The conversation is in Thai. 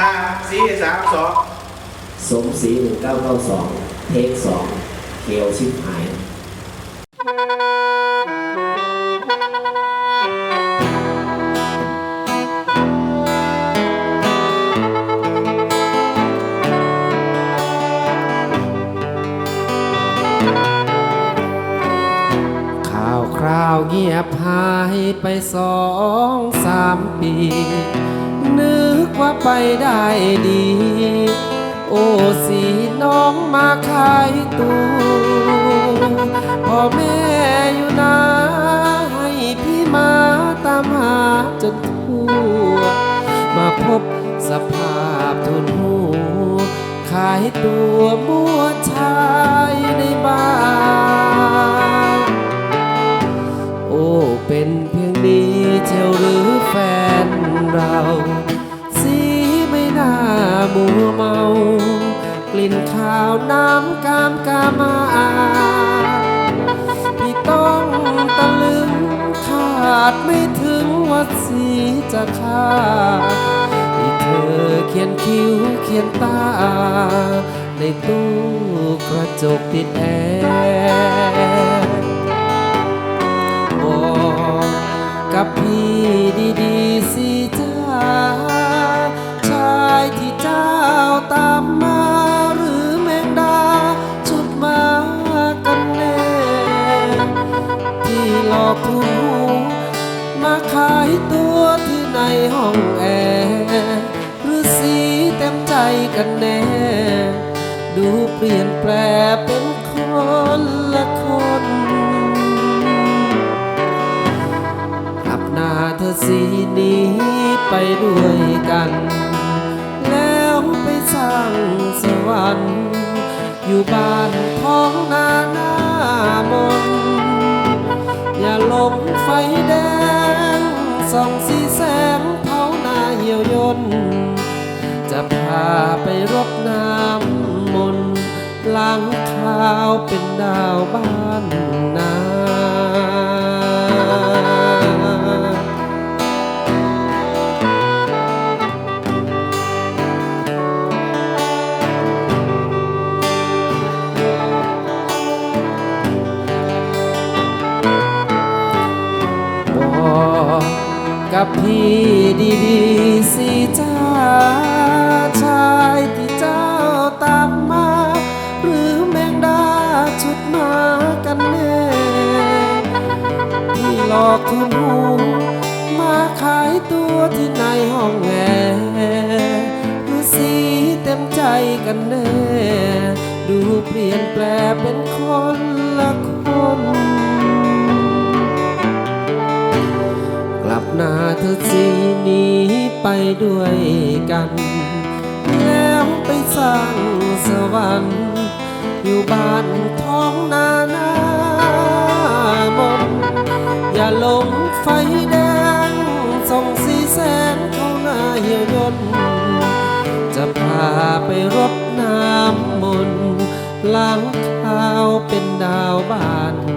ห้าสี่สามสองสมศรีหนึ่งเก้าเก้าสองเทคสองเกลชิบหายข่าวคราวเงียบหายไปสองสามปี นึกว่าไปได้ดี โอ้สีน้องมาขายตัวพ่อแม่อยู่นาให้พี่มาตามหาจนทั่ว มาพบสภาพทุนหูขายตัวมั มัวเมา กลิ่นข้าวน้ำกามกามาพี่ต้องตะลึงขาดไม่ถึงว่าสีจะฆ่าที่เธอเขียนคิ้วเขียนตา ในตู้กระจกติดแอร์ อกหูมาขายตัวที่ในห้องแอร์หรือสีเต็มใจกันแน่ ดูเปลี่ยนแปลเป็นคนละคนกลับหน้าเธอสีนี้ไปด้วยกัน แล้วไปสร้างสวรรค์อยู่บ้าน ไฟแดงส่องสีแสงเผาหน้าเหี่ยวยนจะพาไปรดน้ำมนต์ล้างข้าวเป็นดาวบ้าน กับพี่ดีๆสิจ้าชายที่เจ้าตามมา หรือแมงดาชุดมากันแน่ที่หลอกทุนหูมาขายตัวที่ในห้องแอร์หรือสีเต็มใจกันแน่ ดูเปลี่ยนแปลเป็นคนละคน ด้วยกัน แล้วไปสร้างสวรรค์อยู่บ้านท้องนานามนอย่าหลงไฟแดงส่องสีแสงเข้าหน้าเหี่ยวยนจะพาไปรดน้ำมนต์ล้างข้าเป็นดาวบ้าน